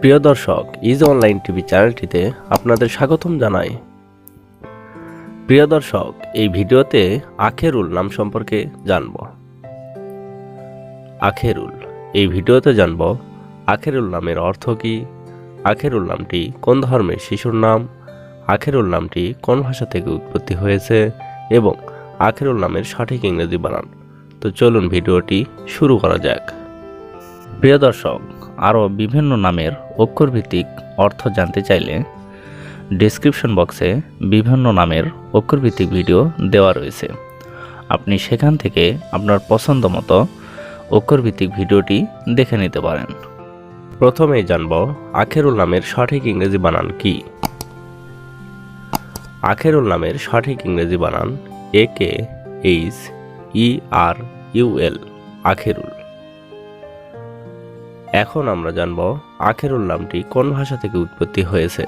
প্রিয় দর্শক is online TV চ্যানেলটিতে আপনাদের স্বাগতম জানাই। প্রিয় দর্শক, এই ভিডিওতে আখেরুল নাম সম্পর্কে জানব। আখেরুল, এই ভিডিওতে জানব আখেরুল নামের অর্থ কী, আখেরুল নামটি কোন ধর্মের শিশুর নাম, আখেরুল নামটি কোন ভাষা থেকে উৎপত্তি হয়েছে, এবং আখেরুল নামের সঠিক ইংরেজি বানান। তো চলুন ভিডিওটি শুরু করা যাক। প্রিয় দর্শক, আরও বিভিন্ন নামের অক্ষরভিত্তিক অর্থ জানতে চাইলে ডেসক্রিপশন বক্সে বিভিন্ন নামের অক্ষরভিত্তিক ভিডিও দেওয়া রয়েছে। আপনি সেখান থেকে আপনার পছন্দ মতো অক্ষরভিত্তিক ভিডিওটি দেখে নিতে পারেন। প্রথমেই জানব, আখেরুল নামের সঠিক ইংরেজি বানান কি? আখেরুল নামের সঠিক ইংরেজি বানান এ কে এইচ ই আর ইউএল আখেরুল। এখন আমরা জানব আখেরুল নামটি কোন ভাষা থেকে উৎপত্তি হয়েছে।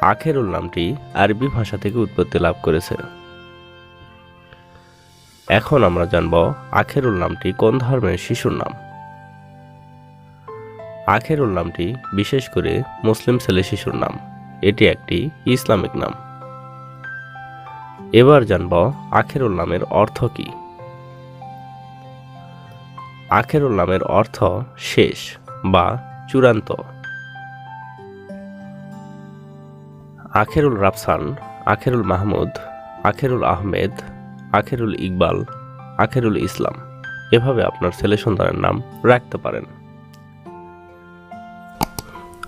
আখেরুল নামটি আরবি ভাষা থেকে উৎপত্তি লাভ করেছে। এখন আমরা জানব আখেরুল নামটি কোন ধর্মের শিশুর নাম। আখেরুল নামটি বিশেষ করে মুসলিম ছেলে শিশুর নাম। এটি একটি ইসলামিক নাম। এবার জানব আখেরুল নামের অর্থ কী। আখেরুল নামের অর্থ শেষ বা চূড়ান্ত। আখেরুল রাফসান, আখেরুল মাহমুদ, আখেরুল আহমেদ, আখেরুল ইকবাল, আখেরুল ইসলাম। এভাবে আপনার ছেলে সন্তানের নাম রাখতে পারেন।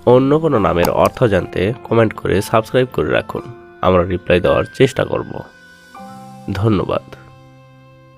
অন্য কোনো নামের অর্থ জানতে কমেন্ট করে সাবস্ক্রাইব করে রাখুন। আমরা রিপ্লাই দেওয়ার চেষ্টা করব। ধন্যবাদ।